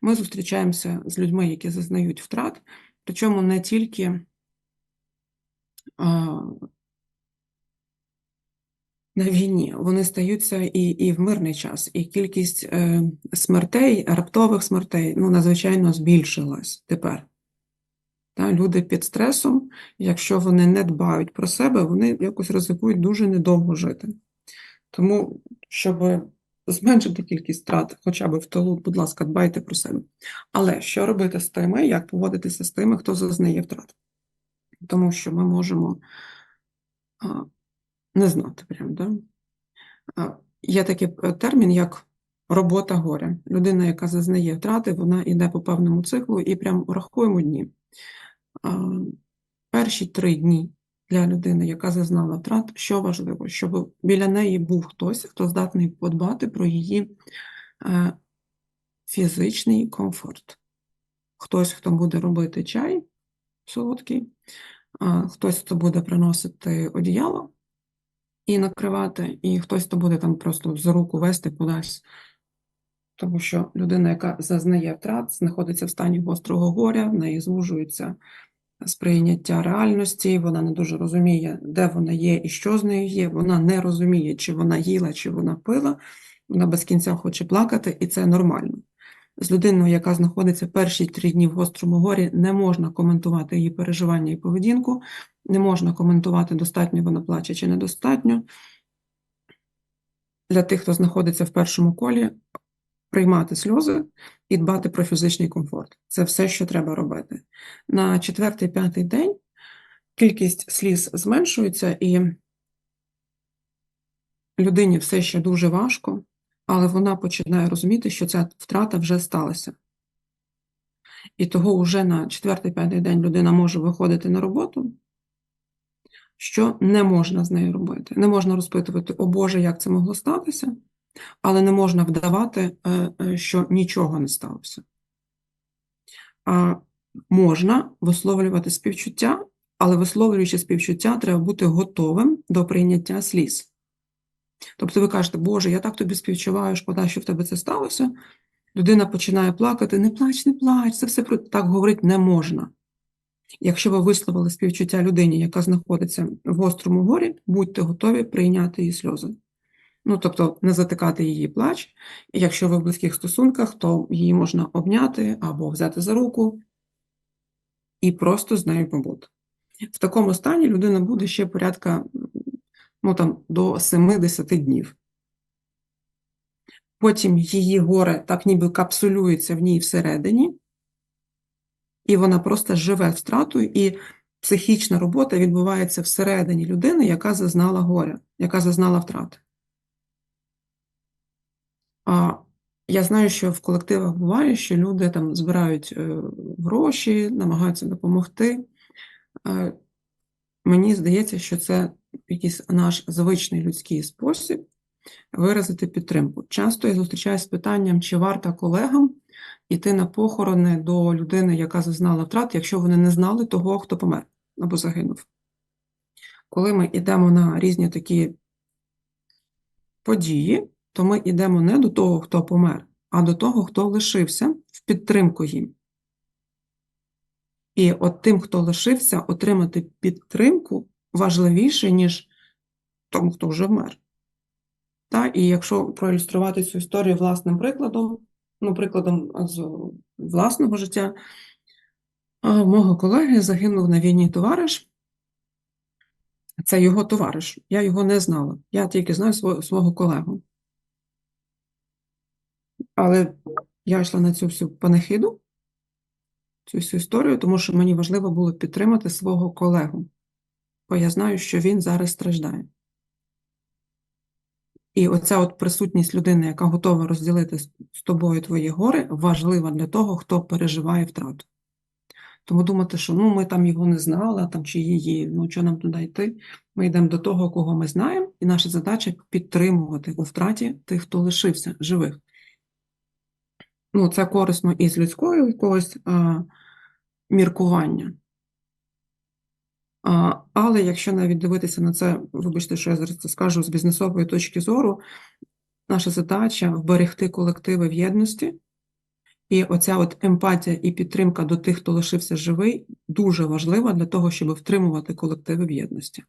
Ми зустрічаємося з людьми, які зазнають втрат, причому не тільки на війні, вони стаються і, і в мирний час, і кількість е, смертей, раптових смертей, ну, надзвичайно збільшилась тепер. Та, люди під стресом, якщо вони не дбають про себе, вони якось ризикують дуже недовго жити. Тому, щоб зменшити кількість втрат хоча б в тилу, будь ласка, дбайте про себе. Але що робити з тими, як поводитися з тими, хто зазнає втрат? Тому що ми можемо а, не знати прям, да? А, Є такий е, термін, як робота горя. Людина, яка зазнає втрати, вона йде по певному циклу і прям рахуємо дні. А, Перші три дні для людини, яка зазнала втрат, що важливо, щоб біля неї був хтось, хто здатний подбати про її е, фізичний комфорт. Хтось, хто буде робити чай солодкий, а, хтось, хто буде приносити одіяло і накривати, і хтось, хто буде там просто за руку вести кудись. Тому що людина, яка зазнає втрат, знаходиться в стані гострого горя, в неї звужується сприйняття реальності, вона не дуже розуміє, де вона є і що з нею є. Вона не розуміє, чи вона їла, чи вона пила. Вона без кінця хоче плакати, і це нормально. З людиною, яка знаходиться перші три дні в гострому горі, не можна коментувати її переживання і поведінку, не можна коментувати, достатньо вона плаче чи недостатньо. Для тих, хто знаходиться в першому колі, приймати сльози і дбати про фізичний комфорт. Це все, що треба робити. На четвертий-п'ятий день кількість сліз зменшується, і людині все ще дуже важко, але вона починає розуміти, що ця втрата вже сталася. І того вже на четвертий-п'ятий день людина може виходити на роботу, що не можна з нею робити. Не можна розпитувати, о Боже, як це могло статися, але не можна вдавати, е, е, що нічого не сталося. Можна висловлювати співчуття, але висловлюючи співчуття, треба бути готовим до прийняття сліз. Тобто ви кажете, Боже, я так тобі співчуваю, шкода, що в тебе це сталося. Людина починає плакати, не плач, не плач, це все про так говорити не можна. Якщо ви висловили співчуття людині, яка знаходиться в гострому горі, будьте готові прийняти її сльози. Ну, тобто не затикати її плач, якщо ви в близьких стосунках, то її можна обняти або взяти за руку і просто з нею побути. В такому стані людина буде ще порядка ну, там, до 70 днів. Потім її горе так ніби капсулюється в ній всередині, і вона просто живе втратою, і психічна робота відбувається всередині людини, яка зазнала горя, яка зазнала втрати. А я знаю, що в колективах буває, що люди там збирають е, гроші, намагаються допомогти. Е, Мені здається, що це якийсь наш звичний людський спосіб виразити підтримку. Часто я зустрічаюся з питанням, чи варто колегам йти на похорони до людини, яка зазнала втрат, якщо вони не знали того, хто помер або загинув. Коли ми йдемо на різні такі події, то ми йдемо не до того, хто помер, а до того, хто лишився в підтримку їм. І от тим, хто лишився, отримати підтримку важливіше, ніж тому, хто вже вмер. Та, і якщо проілюструвати цю історію власним прикладом, ну, прикладом з власного життя, мого колеги загинув на війні товариш. Це його товариш. Я його не знала. Я тільки знаю свого колегу. Але я йшла на цю всю панихиду, цю всю історію, тому що мені важливо було підтримати свого колегу, бо я знаю, що він зараз страждає. І оця от присутність людини, яка готова розділити з тобою твої гори, важлива для того, хто переживає втрату. Тому думати, що ну, ми там його не знали, там, чи її, ну що нам туди йти, ми йдемо до того, кого ми знаємо, і наша задача підтримувати у втраті тих, хто лишився живих. Ну, це корисно і з людського якогось а, міркування. А, але якщо навіть дивитися на це, вибачте, що я зараз це скажу з бізнесової точки зору, наша задача вберегти колективи в єдності І оця от емпатія і підтримка до тих, хто лишився живий, дуже важлива для того, щоб втримувати колективи в єдності.